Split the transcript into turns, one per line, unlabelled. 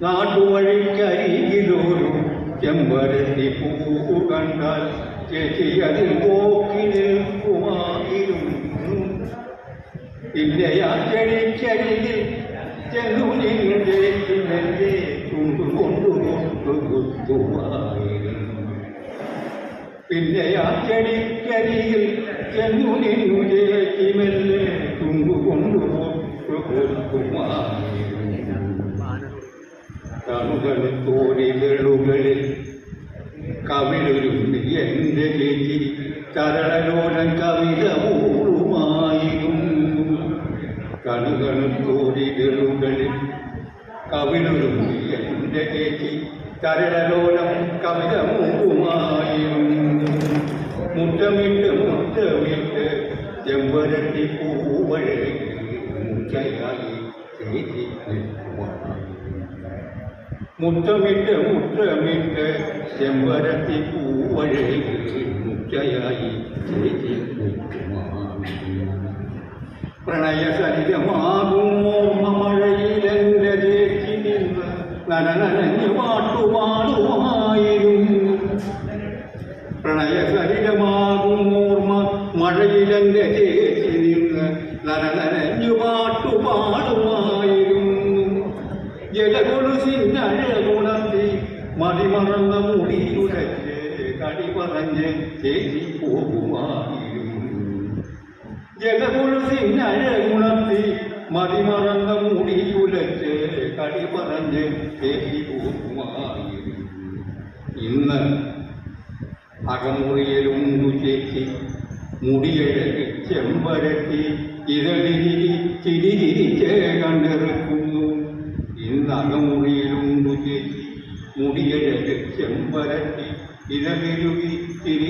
നാട്ടുവഴിക്കരികിലൊരു ചെമ്പരത്തി പൂ കണ്ടാൽ ചേച്ചി അതിൽ പോക്കി നിൽക്കുമായിരുന്നു. ഇല്ലയാ ചെടിക്കരികിൽ ചെന്നു നിന്റെ കിണന്റെ തുണ്ടുകൊണ്ടു കൊണ്ടുകൊടുത്തുമായിരുന്നു പിന്നെയാ ചെടിക്കരികിൽ ചെന്നു നിന്നു ചേച്ചിമെല്ലെ തുണ്ടുകൊണ്ടു കൊണ്ടുകൊടുത്തുമായിരുന്നു കണുകളിൽ തോണികളുകളിൽ കവിളൊരുങ്ങി എന്റെ ചേച്ചി തരളലോലൻ കവിത ഊറുമായിരുന്നു കണുകളും തോണികളുകളിൽ കവിളൊരു എന്റെ ചേച്ചി തരളലോലം കവിത ഊറുമായിരുന്നു മുട്ടമിട്ട് മുട്ടമിട്ട് ചെമ്പരത്തി പൂവഴി മുച്ചയായി ചേച്ചി മുത്തമിട്ട് മുത്തമിട്ട് ചെമ്പരത്തി പൂവഴകി മുച്ചയായി ചേച്ചി നിൽക്കുമായിരുന്നു. പ്രണയ സരിതമാകുമോർമ്മ മഴയിലെന്റെ ചേച്ചി നിന്ന് നനനനഞ്ഞു പാട്ടുപാടുമായിരുന്നു പ്രണയ സരിതമാകുമോർമ്മ മഴയിലെന്റെ ചേച്ചി മതിമറന്ന മുടിയുടച്ച് കടി പറഞ്ഞ് ചേച്ചി പോകുമായിരുന്നു ജലകൊലുസിന്നഴകുണർത്തി മുടി മുടിയുലച്ച് കടി പറഞ്ഞ് ചേച്ചി പോകുമായിരുന്നു ഇന്ന് അകമുറിയലുണ്ടു ചേച്ചി മുടിയഴകി ചെമ്പരത്തി ഇതളിരി ചിരിചിരിച്ച് इधर रेडियो की टीवी